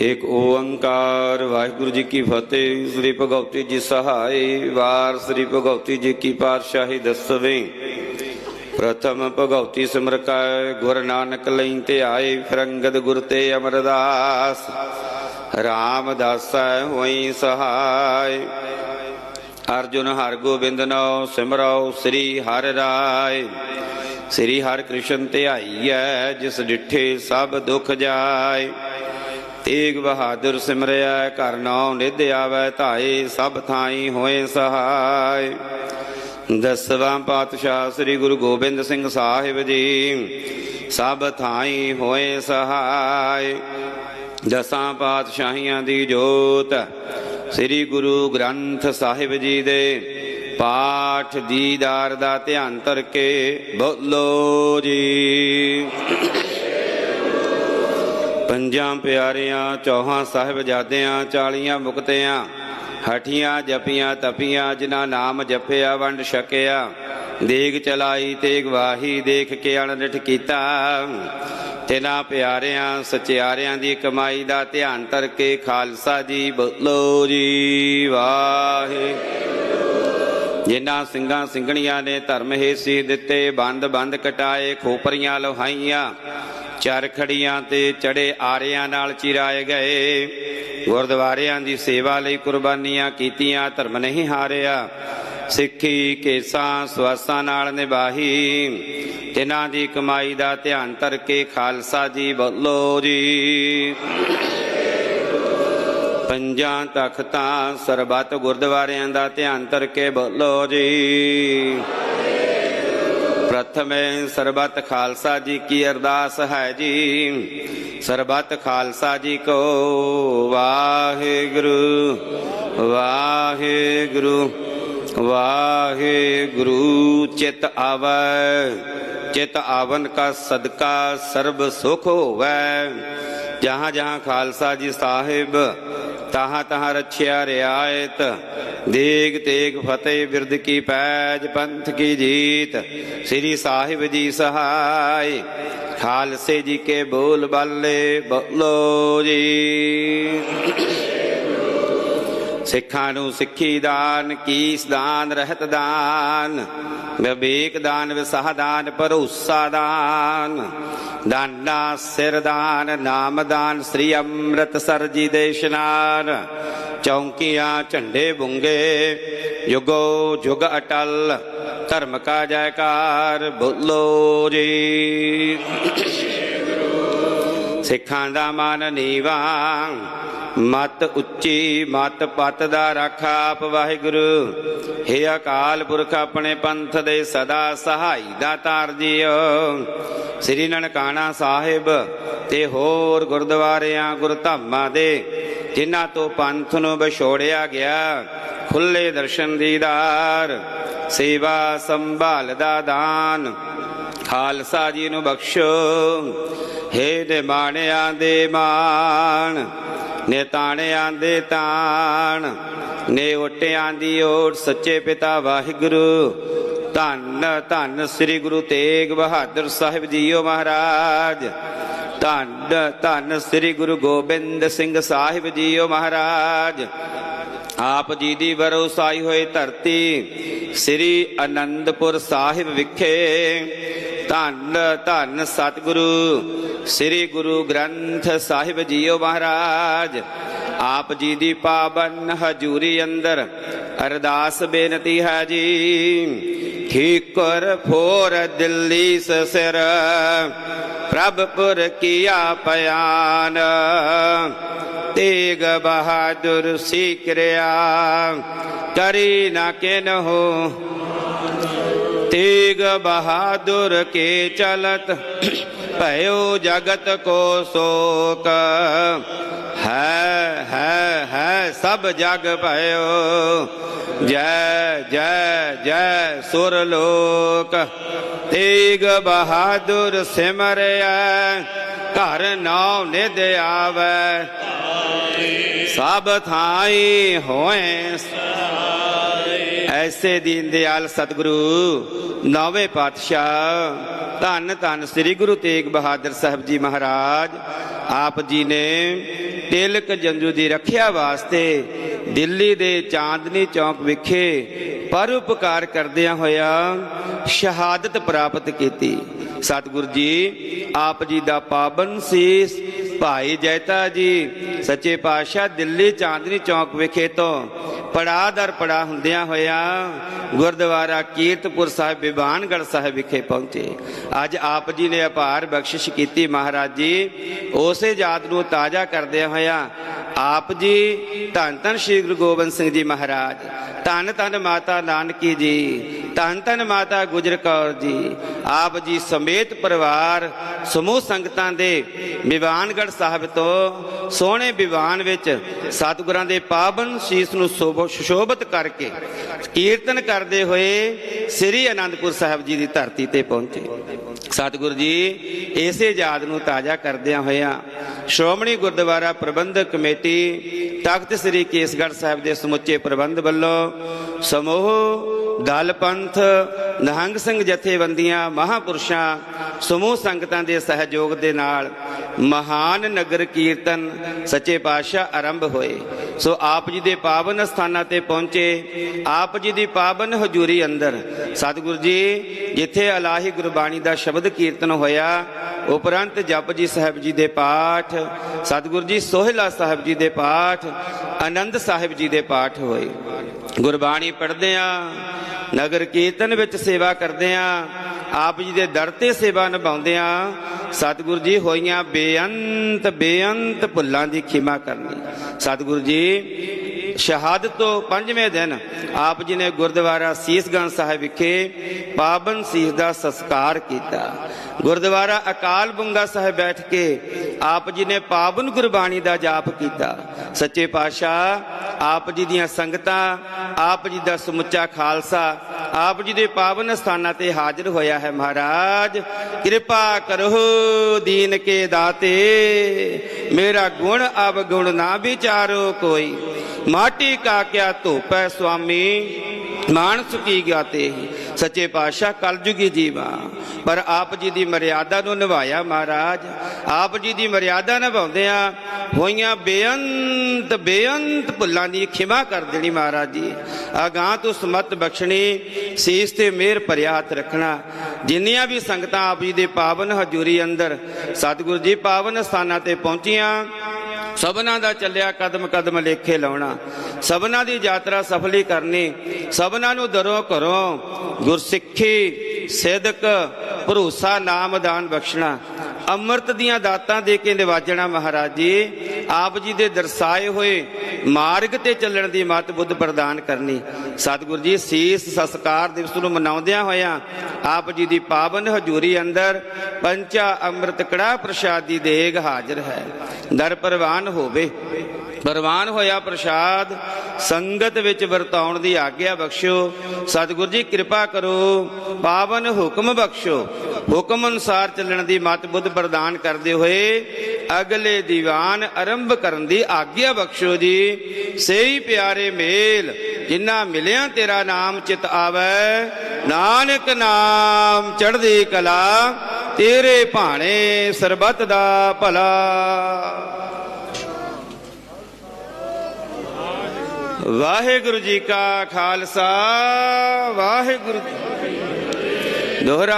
ਏਕ ਓੰਕਾਰ, ਵਾਹਿਗੁਰੂ ਜੀ ਕੀ ਫਤਿਹ। ਸ੍ਰੀ ਭਗਵਤੀ ਜੀ ਸਹਾਈ, ਵਾਰ ਸ੍ਰੀ ਭਗਵਤੀ ਜੀ ਕੀ ਪਾਤਸ਼ਾਹੀ ਦਸਵੇਂ। ਪ੍ਰਥਮ ਭਗਵਤੀ ਸਿਮਰਕੈ ਗੁਰ ਨਾਨਕ ਲਈ ਤੇ ਆਏ ਫਿਰੰਗਦ ਗੁਰ ਤੇ ਅਮਰਦਾਸ। ਰਾਮਦਾਸੈ ਹੋਈ ਸਹਾਈ। ਅਰਜੁਨ ਹਰ ਗੋਬਿੰਦ ਨੋ ਸਿਮਰੋ ਸ੍ਰੀ ਹਰਿ ਰਾਏ। ਸ੍ਰੀ ਹਰਿ ਕ੍ਰਿਸ਼ਨ ਧਿਆਈਐ ਜਿਸ ਡਿਠੇ ਸਭ ਦੁਖ ਜਾਏ। ਤੇਗ ਬਹਾਦਰ ਸਿਮਰਿਆ, ਘਰ ਨਾਉ ਨਿਧ ਆਵੈ ਧਾਏ, ਸਭ ਥਾਈ ਹੋਏ ਸਹਾਈ ਦਸਵਾਂ ਪਾਤਸ਼ਾਹ ਸ੍ਰੀ ਗੁਰੂ ਗੋਬਿੰਦ ਸਿੰਘ ਸਾਹਿਬ ਜੀ, ਸਭ ਥਾਈ ਹੋਏ ਸਹਾਈ ਦਸਾਂ ਪਾਤਸ਼ਾਹੀਆਂ ਦੀ ਜੋਤ ਸ੍ਰੀ ਗੁਰੂ ਗ੍ਰੰਥ ਸਾਹਿਬ ਜੀ ਦੇ ਪਾਠ ਦੀਦਾਰ ਦਾ ਧਿਆਨ ਧਰ ਬੋਲੋ ਜੀ। ਪੰਜਾਂ ਪਿਆਰਿਆਂ, ਚੌਹਾਂ ਸਾਹਿਬਜ਼ਾਦਿਆਂ ਚਾਲੀਆਂ ਮੁਕਤਿਆਂ, ਹਠੀਆਂ ਜਪੀਆਂ ਤਪੀਆਂ, ਜਿਨ੍ਹਾਂ ਨਾਮ ਜਪਿਆ, ਵੰਡ ਛਕਿਆ। ਦੇਗ ਚਲਾਈ ਤੇ ਗਵਾਹੀ ਦੇਖ ਕੇ ਅਣਡਿਠ ਕੀਤਾ। ਤਿਨਾਂ ਪਿਆਰਿਆਂ, ਸਚਿਆਰਿਆਂ ਦੀ ਕਮਾਈ ਦਾ ਧਿਆਨ ਧਰ ਕੇ ਖਾਲਸਾ ਜੀ ਬੋਲੋ ਜੀ, ਵਾਹੇ। ਜਿਨ੍ਹਾਂ ਸਿੰਘਾਂ ਸਿੰਘਣੀਆਂ ਨੇ ਧਰਮ ਹੇਸੀ ਦਿੱਤੇ ਬੰਦ ਬੰਦ ਕਟਾਏ, ਖੋਪਰੀਆਂ ਲੋਹਾਈਆਂ ਚਰਖੜੀਆਂ ਤੇ ਚੜੇ ਆਰਿਆਂ ਨਾਲ ਚਿਰਾਏ ਗਏ। ਗੁਰਦੁਆਰਿਆਂ ਦੀ ਸੇਵਾ ਲਈ ਕੁਰਬਾਨੀਆਂ ਕੀਤੀਆਂ, ਧਰਮ ਨਹੀਂ ਹਾਰਿਆ। ਸਿੱਖੀ ਕੇਸਾਂ, ਸਵਾਸਾਂ ਨਾਲ ਨਿਭਾਹੀ। ਤਿਨਾਂ ਦੀ ਕਮਾਈ ਦਾ ਧਿਆਨ ਧਰ ਕੇ ਖਾਲਸਾ ਜੀ ਬੋਲੋ ਜੀ। ਪੰਜਾਂ ਤਖਤਾਂ ਸਰਬੱਤ ਗੁਰਦੁਆਰਿਆਂ ਦਾ ਧਿਆਨ ਧਰ ਕੇ ਬੋਲੋ ਜੀ। ਪ੍ਰਥਮੇ ਸਰਬੱਤ ਖਾਲਸਾ ਜੀ ਕੀ ਅਰਦਾਸ ਹੈ ਜੀ। ਸਰਬਤ ਖਾਲਸਾ ਜੀ ਕੋ ਵਾਹਿਗੁਰੂ ਵਾਹਿਗੁਰੂ ਵਾਹਿਗੁਰੂ। ਚਿਤ ਆਵੈ, ਚਿਤ ਆਵਨ ਕਾ ਸਦਕਾ ਸਰਬ ਸੁਖ ਹੋਵੈ। ਜਹਾਂ ਜਹਾਂ ਖਾਲਸਾ ਜੀ ਸਾਹਿਬ ਤਹਾਂ ਤਹਾਂ ਰਛਿਆ ਰਿਆਇਤ। ਦੇਗ ਤੇਗ ਫਤਿਹ ਬਿਰਦ ਕੀ ਪੈਜ ਪੰਥ ਕੀ ਜੀਤ। ਸ੍ਰੀ ਸਾਹਿਬ ਜੀ ਸਹਾਈ, ਖਾਲਸੇ ਜੀ ਕੇ ਬੋਲ ਬੱਲੇ ਬੋਲੋ ਜੀ। ਸਿੱਖਾਂ ਨੂੰ ਸਿੱਖੀ ਦਾਨ, ਕੀਸ ਦਾਨ, ਰਹਿਤ ਦਾਨ, ਵਿਵੇਕ ਦਾਨ, ਵਿਸਾਹ ਦਾਨ, ਭਰੋਸਾ ਦਾਨ, ਦਾਨਾ, ਸਿਰ ਦਾਨ, ਨਾਮ ਦਾਨ, ਸ੍ਰੀ ਅੰਮ੍ਰਿਤਸਰ ਜੀ ਦੇ ਇਸ਼ਨਾਨ, ਚੌਂਕੀਆਂ, ਝੰਡੇ ਬੁੰਗੇ ਯੁਗੋ ਯੁਗ ਅਟਲ, ਧਰਮ ਕਾ ਜੈਕਾਰ, ਬੋਲੋ ਜੀ। ਸਿੱਖਾਂ ਦਾ ਮਨ ਨੀਵਾਂ ਮਤ ਉੱਚੀ ਮਤ ਪਤ ਦਾ ਰੱਖ ਆਪ ਵਾਹਿਗੁਰੂ। ਹੇ ਅਕਾਲ ਪੁਰਖ ਆਪਣੇ ਪੰਥ ਦੇ ਸਦਾ ਸਹਾਈ ਦਾ ਜੀਓ। ਸ੍ਰੀ ਨਨਕਾਣਾ ਸਾਹਿਬ ਤੇ ਹੋਰ ਗੁਰਦੁਆਰਿਆਂ ਗੁਰਧਾਮਾਂ ਦੇ, ਜਿਨ੍ਹਾਂ ਤੋਂ ਪੰਥ ਨੂੰ ਵਿਛੋੜਿਆ ਗਿਆ, ਖੁੱਲੇ ਦਰਸ਼ਨ ਦੀਦਾਰ ਸੇਵਾ ਸੰਭਾਲ ਦਾ ਦਾਨ, ਖਾਲਸਾ ਜੀ ਨੂੰ ਬਖਸ਼ੋ। ਹੇ ਨਿਮਾਣਿਆਂ ਦੇ ਮਾਣ ਨੇ ਦੇ ਤਾਣ, ਨੇ ਓਟਿਆਂ ਦੀ ਓਟ, ਸੱਚੇ ਪਿਤਾ ਵਾਹਿਗੁਰੂ। ਧੰਨ ਧੰਨ ਸ੍ਰੀ ਗੁਰੂ ਤੇਗ ਬਹਾਦਰ ਸਾਹਿਬ ਜੀਓ ਮਹਾਰਾਜ। ਧੰਨ ਧੰਨ ਸ੍ਰੀ ਗੁਰੂ ਗੋਬਿੰਦ ਸਿੰਘ ਸਾਹਿਬ ਜੀਓ ਮਹਾਰਾਜ। ਆਪ ਜੀ ਦੀ ਵਰੋਸਾਈ ਹੋਈ ਧਰਤੀ ਸ੍ਰੀ ਅਨੰਦਪੁਰ ਸਾਹਿਬ ਵਿਖੇ ਧੰਨ ਧੰਨ ਸਤਿਗੁਰੂ ਸ੍ਰੀ ਗੁਰੂ ਗ੍ਰੰਥ ਸਾਹਿਬ ਜੀਓ ਮਹਾਰਾਜ। ਆਪ ਜੀ ਦੀ ਪਾਵਨ ਹਜੂਰੀ ਅੰਦਰ ਅਰਦਾਸ ਬੇਨਤੀ ਹੈ ਜੀ। ਠੀਕਰ ਫੋਰ ਦਿੱਲੀ ਸਿਰ ਪ੍ਰਭਪੁਰ ਕੀਆ ਪਿਆਨ ਤੇਗ ਬਹਾਦਰ ਸਿਕਰਿਆ ਕਰੀ ਨਾ ਕਿਨਹੋ ਤੇਗ ਬਹਾਦੁਰ ਕੇ ਚਲਤ, ਭਇਓ ਜਗਤ ਕੋ ਸੋਕ। ਹੈ ਹੈ ਹੈ, ਸਭ ਜਗ ਭਇਓ। ਜੈ ਜੈ ਜੈ, ਸੁਰ ਲੋਕ। ਤੇਗ ਬਹਾਦਰ ਸਿਮਰਿਆ ਘਰ ਨਾਉ ਨਿਧ ਆਵੈ। ਸਭ ਥਾਈ ਹੋਏ ਐਸੇ ਦੀਨ ਦਿਆਲ ਸਤਿਗੁਰੂ, ਨੌਵੇਂ ਪਾਤਸ਼ਾਹ, ਧੰਨ ਧੰਨ ਸ੍ਰੀ ਗੁਰੂ ਤੇਗ ਬਹਾਦਰ ਸਾਹਿਬ ਜੀ ਮਹਾਰਾਜ, ਆਪ ਜੀ ਨੇ ਤਿਲਕ ਜੰਜੂ ਦੀ ਰੱਖਿਆ ਵਾਸਤੇ ਦਿੱਲੀ ਦੇ ਚਾਂਦਨੀ ਚੌਕ ਵਿਖੇ ਪਰਉਪਕਾਰ ਕਰਦਿਆਂ ਹੋਇਆ ਸ਼ਹਾਦਤ ਪ੍ਰਾਪਤ ਕੀਤੀ। ਸਤਿਗੁਰੂ ਜੀ, ਆਪ ਜੀ ਦਾ ਪਾਵਨ ਸੀਸ ਭਾਈ ਜੈਤਾ ਜੀ, ਸੱਚੇ ਪਾਤਸ਼ਾਹ ਦਿੱਲੀ ਚਾਂਦਨੀ ਚੌਕ ਵਿਖੇ ਤੋਂ ਪੜਾ ਦਰ ਪੜਾ ਹੁੰਦਿਆਂ ਹੋਇਆ ਗੁਰਦੁਆਰਾ ਕੀਰਤਪੁਰ ਸਾਹਿਬ ਬਿਬਾਨਗੜ ਸਾਹਿਬ ਵਿਖੇ ਪਹੁੰਚੇ। ਅੱਜ ਆਪ ਜੀ ਨੇ ਅਪਾਰ ਬਖਸ਼ਿਸ਼ ਕੀਤੀ ਮਹਾਰਾਜ ਜੀ। ਉਸੇ ਯਾਦ ਨੂੰ ਤਾਜ਼ਾ ਕਰਦਿਆਂ ਹੋਇਆ ਆਪ ਜੀ, ਧੰਨ ਧੰਨ ਸ੍ਰੀ ਗੁਰੂ ਗੋਬਿੰਦ ਸਿੰਘ ਜੀ ਮਹਾਰਾਜ। ਧੰਨ ਧੰਨ ਮਾਤਾ ਨਾਨਕੀ ਜੀ ਧੰਨ ਧੰਨ ਮਾਤਾ ਗੁਜਰ ਕੌਰ ਜੀ। ਆਪ ਜੀ ਸਮੇਤ ਪਰਿਵਾਰ, ਸਮੂਹ ਸੰਗਤਾਂ ਦੇ ਵਿਵਾਨਗੜ ਸਾਹਿਬ ਤੋਂ ਸੋਹਣੇ ਵਿਵਾਨ ਵਿੱਚ ਸਤਿਗੁਰਾਂ ਦੇ ਪਾਵਨ ਸ਼ੀਸ ਨੂੰ ਸੁਸ਼ੋਭਿਤ ਕਰਕੇ ਕੀਰਤਨ ਕਰਦੇ ਹੋਏ ਸ੍ਰੀ ਅਨੰਦਪੁਰ ਸਾਹਿਬ ਜੀ ਦੀ ਧਰਤੀ ਤੇ ਪਹੁੰਚੇ। ਸਤਿਗੁਰੂ ਜੀ, ਇਸੇ ਯਾਦ ਨੂੰ ਤਾਜ਼ਾ ਕਰਦਿਆਂ ਹੋਇਆਂ ਸ਼੍ਰੋਮਣੀ ਗੁਰਦੁਆਰਾ ਪ੍ਰਬੰਧਕ ਕਮੇਟੀ ਤਖਤ ਸ੍ਰੀ ਕੇਸਗੜ੍ਹ ਸਾਹਿਬ ਦੇ ਸਮੁੱਚੇ ਪ੍ਰਬੰਧ ਵੱਲੋਂ ਸਮੂਹ ਦਲ ਪੰਥ, ਨਿਹੰਗ ਸਿੰਘ ਜਥੇਬੰਦੀਆਂ, ਮਹਾਪੁਰਸ਼ਾਂ, ਸਮੂਹ ਸੰਗਤਾਂ ਦੇ ਸਹਿਯੋਗ ਦੇ ਨਾਲ ਮਹਾਨ ਨਗਰ ਕੀਰਤਨ ਸੱਚੇ ਪਾਤਸ਼ਾਹ ਆਰੰਭ ਹੋਏ। ਸੋ ਆਪ ਜੀ ਦੇ ਪਾਵਨ ਸਥਾਨਾਂ ਤੇ ਪਹੁੰਚੇ, ਆਪ ਜੀ ਦੀ ਪਾਵਨ ਹਜ਼ੂਰੀ ਅੰਦਰ, ਸਤਿਗੁਰੂ ਜੀ, ਜਿੱਥੇ ਅਲਾਹੀ ਗੁਰਬਾਣੀ ਦਾ ਸ਼ਬਦ ਕੀਰਤਨ ਹੋਇਆ, ਉਪਰੰਤ ਜਪ ਜੀ ਸਾਹਿਬ ਜੀ ਦੇ ਪਾਠ, ਸਤਿਗੁਰੂ ਜੀ ਸੋਹਿਲਾ ਸਾਹਿਬ ਜੀ ਦੇ ਪਾਠ, ਆਨੰਦ ਸਾਹਿਬ ਜੀ ਦੇ ਪਾਠ ਹੋਏ। ਗੁਰਬਾਣੀ ਪੜ੍ਹਦੇ ਆ ਨਗਰ ਕੀਰਤਨ ਵਿੱਚ ਸੇਵਾ ਕਰਦੇ ਆ। ਆਪ ਜੀ ਦੇ ਦਰ ਤੇ ਸੇਵਾ ਨਿਭਾਉਂਦੇ ਆ। ਸਤਿਗੁਰੂ ਜੀ ਹੋਈਆਂ ਬੇਅੰਤ ਬੇਅੰਤ ਭੁੱਲਾਂ ਦੀ ਖਿਮਾ ਕਰਨੀ। ਸਤਿਗੁਰੂ ਜੀ ਸ਼ਹਾਦਤ ਤੋਂ ਪੰਜਵੇਂ ਦਿਨ ਆਪ ਜੀ ਨੇ ਗੁਰਦੁਆਰਾ ਸੀਸਗੰਜ ਸਾਹਿਬ ਵਿਖੇ ਪਾਵਨ ਸੀਸ ਦਾ ਸੰਸਕਾਰ ਕੀਤਾ। ਗੁਰਦੁਆਰਾ ਅਕਾਲ ਬੁੰਗਾ ਸਾਹਿਬ ਬੈਠ ਕੇ ਆਪ ਜੀ ਨੇ ਪਾਵਨ ਗੁਰਬਾਣੀ ਦਾ ਜਾਪ ਕੀਤਾ। ਸੱਚੇ ਪਾਤਸ਼ਾਹ, ਆਪ ਜੀ ਦੀਆਂ ਸੰਗਤਾਂ, ਆਪ ਜੀ ਦਾ ਸਮੁੱਚਾ ਖਾਲਸਾ, ਆਪ ਜੀ ਦੇ ਪਾਵਨ ਸਥਾਨਾਂ ਤੇ ਹਾਜ਼ਰ ਹੋਇਆ ਹੈ ਮਹਾਰਾਜ। ਕਿਰਪਾ ਕਰੋ ਦੀਨ ਕੇ ਦਾਤੇ। ਮੇਰਾ ਗੁਣ ਅਵਗੁਣ ਨਾ ਵਿਚਾਰੋ ਕੋਈ। ਮਾਟੀ ਕਾ ਕਿਆ ਧੋਪੈ ਸੁਆਮੀ? ਮਾਨਸ ਕੀ ਗਾਤੇ ਸੱਚੇ ਪਾਤਸ਼ਾਹ ਕਲਯੁਗੀ ਜੀਵਾ। ਪਰ ਆਪ ਜੀ ਦੀ ਮਰਿਆਦਾ ਨੂੰ ਨਿਭਾਇਆ ਮਹਾਰਾਜ। ਆਪ ਜੀ ਦੀ ਮਰਿਆਦਾ ਨਿਭਾਉਂਦੇ ਆ ਹੋਈਆਂ ਬੇਅੰਤ ਬੇਅੰਤ ਭੁੱਲਾਂ ਦੀ ਖਿਮਾ ਕਰ ਦੇਣੀ ਮਹਾਰਾਜ ਜੀ। ਅਗਾਹ ਤੋਂ ਸਮਤ ਬਖਸ਼ਣੀ, ਸੀਸ ਤੇ ਮਿਹਰ ਭਰਿਆ ਰੱਖਣਾ। ਜਿੰਨੀਆਂ ਵੀ ਸੰਗਤਾਂ ਆਪ ਜੀ ਦੇ ਪਾਵਨ ਹਜ਼ੂਰੀ ਅੰਦਰ, ਸਤਿਗੁਰੂ ਜੀ ਪਾਵਨ ਸਥਾਨਾਂ ਤੇ ਪਹੁੰਚੀਆਂ ਸਭਨਾ ਦਾ ਚੱਲਿਆ ਕਦਮ ਕਦਮ ਲੇਖੇ ਲਾਉਣਾ। ਸਭਨਾ ਦੀ ਯਾਤਰਾ ਸਫਲੀ ਕਰਨੀ। ਸਭਨਾ ਨੂੰ ਦਰੋਂ ਘਰੋਂ ਗੁਰਸਿੱਖੀ, ਸਿੱਧਕ, ਭਰੋਸਾ, ਨਾਮ ਦਾਨ ਬਖਸ਼ਣਾ। ਅੰਮ੍ਰਿਤ ਦੀਆਂ ਦਾਤਾਂ ਦੇ ਕੇ ਨਿਵਾਜਣਾ ਮਹਾਰਾਜ ਜੀ, ਆਪ ਜੀ ਦੇ ਦਰਸਾਏ ਹੋਏ ਮਾਰਗ ਤੇ ਚੱਲਣ ਦੀ ਮਤ ਬੁੱਧ ਪ੍ਰਦਾਨ ਕਰਨੀ। ਸਤਿਗੁਰ ਜੀ, ਸੀਸ ਸੰਸਕਾਰ ਦਿਵਸ ਨੂੰ ਮਨਾਉਂਦਿਆਂ ਹੋਇਆਂ ਆਪ ਜੀ ਦੀ ਪਾਵਨ ਹਜ਼ੂਰੀ ਅੰਦਰ ਪੰਚਾ ਅੰਮ੍ਰਿਤ ਕੜਾ ਪ੍ਰਸ਼ਾਦ ਦੇਗ ਹਾਜ਼ਰ ਹੈ। ਦਰ ਪ੍ਰਵਾਨ ਹੋਵੇ। ਪ੍ਰਵਾਨ ਹੋਇਆ ਪ੍ਰਸ਼ਾਦ ਸੰਗਤ ਵਿੱਚ ਵਰਤਾਉਣ ਦੀ ਆਗਿਆ ਬਖਸ਼ੋ। ਸਤਿਗੁਰੂ ਜੀ, ਕਿਰਪਾ ਕਰੋ, ਪਾਵਨ ਹੁਕਮ ਬਖਸ਼ੋ। ਹੁਕਮ ਅਨੁਸਾਰ ਚੱਲਣ ਦੀ ਮਤ ਬੁੱਧ ਪ੍ਰਦਾਨ ਕਰਦੇ ਹੋਏ ਅਗਲੇ ਦੀਵਾਨ ਆਰੰਭ ਕਰਨ ਦੀ ਆਗਿਆ ਬਖਸ਼ੋ ਜੀ। ਸਹੀ ਪਿਆਰੇ ਮੇਲ ਜਿਨ੍ਹਾਂ ਮਿਲਿਆ ਤੇਰਾ ਨਾਮ ਚਿਤ ਆਵੈ। ਨਾਨਕ ਨਾਮ ਚੜ੍ਹਦੀ ਕਲਾ, ਤੇਰੇ ਭਾਣੇ ਸਰਬਤ ਦਾ ਭਲਾ। ਵਾਹਿਗੁਰੂ ਜੀ ਕਾ ਖਾਲਸਾ, ਵਾਹਿਗੁਰੂ ਜੀ ਦੋਹਰਾ